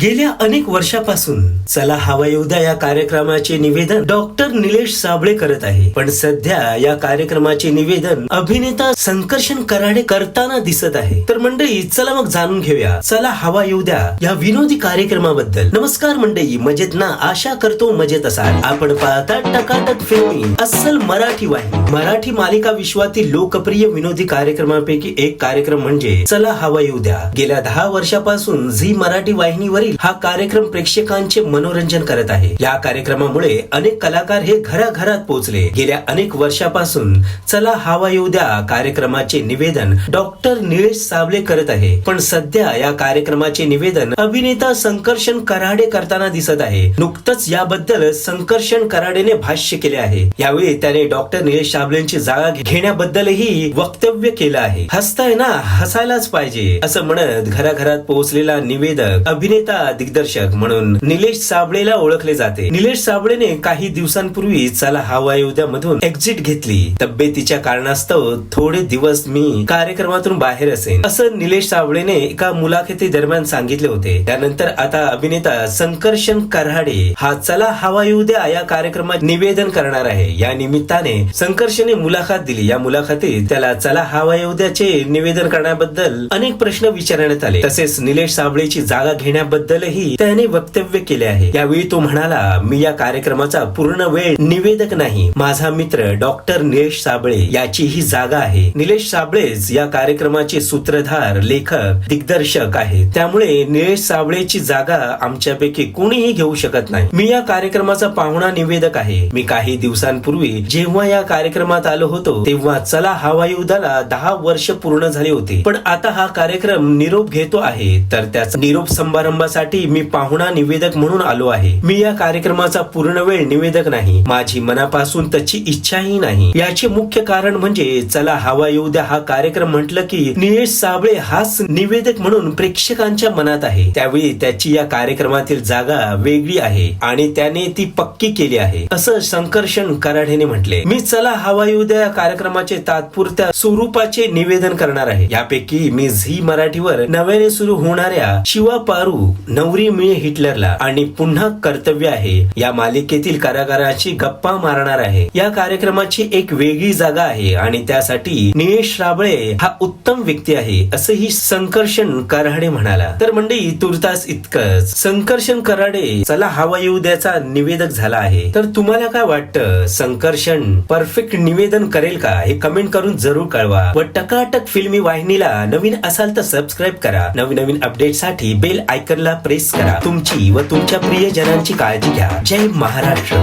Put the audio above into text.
गेल्या अनेक वर्षापासून चला हवा येऊ द्या या कार्यक्रमाचे निवेदन डॉक्टर निलेश साबळे करत आहे. पण सध्या या कार्यक्रमाचे निवेदन अभिनेता संकर्षण कराडे करताना दिसत आहे. तर मंडळी चला मग जाणून घेऊया. चला हवा येऊ द्या या विनोदी कार्यक्रमाबद्दल. नमस्कार मंडळी मजेत ना? आशा करतो मजेत असाल. आपण पाहता टकाटक फिल्मी. अस्सल मराठी वाहिनी. मराठी मालिका विश्वातील लोकप्रिय विनोदी कार्यक्रमापैकी एक कार्यक्रम म्हणजे चला हवा येऊ द्या. गेल्या दहा वर्षापासून झी मराठी वाहिनीवरील हा कार्यक्रम प्रेक्षकांचे मनोरंजन करत आहे. या कार्यक्रमामुळे अनेक कलाकार हे घराघरात पोहोचले. गेल्या अनेक वर्षापासून चला हवा येऊ द्या कार्यक्रमाचे निवेदन डॉक्टर निलेश सावले करत आहे. पण सध्या या कार्यक्रमाचे निवेदन अभिनेता संकर्षण कराडे करताना दिसत आहे. नुकतंच याबद्दल संकर्षण कराडेने भाष्य केले आहे. यावेळी त्याने डॉक्टर निलेश साबळेंची जागा घेण्याबद्दलही वक्तव्य केलं आहे. हसताय ना? हसायलाच पाहिजे असं म्हणत घराघरात पोहोचलेला निवेदक अभिनेता दिग्दर्शक म्हणून निलेश साबळेला ओळखले जाते. निलेश साबळेने काही दिवसांपूर्वी चला हवा येऊ मधून एक्झिट घेतली. तब्येतीच्या कारणास्तव थोडे दिवस मी कार्यक्रमातून बाहेर असेन असं निलेश साबळेने एका मुलाखती दरम्यान सांगितले होते. त्यानंतर आता अभिनेता संकर्षण कराडे हा चला हवा येऊ द्या या कार्यक्रमात निवेदन करणार आहे. या निमित्ताने संकर्ष संकर्षणे मुलाखत दिली. या मुलाखतीत त्याला चला हवा उद्याचे निवेदन करण्याबद्दल अनेक प्रश्न विचारण्यात आले. तसेच निलेश साबळेची जागा घेण्याबद्दलही त्याने वक्तव्य केले आहे. यावेळी तो म्हणाला मी या कार्यक्रमाचा पूर्ण वेळ निवेदक नाही. माझा मित्र डॉक्टर निलेश साबळे याची ही जागा आहे. निलेश साबळेच या कार्यक्रमाचे सूत्रधार लेखक दिग्दर्शक आहे त्यामुळे निलेश साबळेची जागा आमच्यापैकी कोणीही घेऊ शकत नाही. मी या कार्यक्रमाचा पाहुणा निवेदक आहे. मी काही दिवसांपूर्वी जेव्हा या कार्यक्रमात आलो होतो तेव्हा चला हवाई उदाला दहा वर्ष पूर्ण झाले होते. पण आता हा कार्यक्रम निरोप घेतो आहे तर त्याचा निरोप समारंभासाठी मी पाहुणा निवेदक म्हणून आलो आहे. मी या कार्यक्रमाचा पूर्ण वेळ निवेदक नाही माझी मनापासून त्याची इच्छाही नाही. याचे मुख्य कारण म्हणजे चला हवा येऊ द्या हा कार्यक्रम म्हटलं की निलेश साबळे हाच निवेदक म्हणून प्रेक्षकांच्या मनात आहे. त्यावेळी त्याची या कार्यक्रमातील जागा वेगळी आहे आणि त्याने ती पक्की केली आहे असं संकर्षण कराडेने म्हटले. मी चला हवाई उद्या द्या या कार्यक्रमाचे तात्पुरत्या स्वरूपाचे निवेदन करणार आहे. यापैकी मी झी मराठीवर नव्याने सुरू होणाऱ्या शिवा पारू नवरी मिळे हिटलरला आणि पुन्हा कर्तव्य आहे. या मालिकेतील कारागाराची गप्पा मारणार आहे. या कार्यक्रमाची एक वेगळी जागा आहे आणि त्यासाठी निलेश राबळे हा उत्तम व्यक्ती आहे असंही संकर्षण कराडे म्हणाला. तर मंडळी तुर्तास इतकंच. संकर्षण कराडे चला हवाई उद्याचा द्याचा निवेदक झाला आहे. तर तुम्हाला काय वाटतं? संकर्षण परफेक्ट निवेदन करेल का हे कमेंट करून जरूर कळवा. व टकाटक फिल्मी वाहिनीला नवीन असाल तर सबस्क्राईब करा. नवीन नवीन अपडेटसाठी बेल आयकनला प्रेस करा. तुमची व तुमच्या प्रियजनांची काळजी घ्या. जय महाराष्ट्र.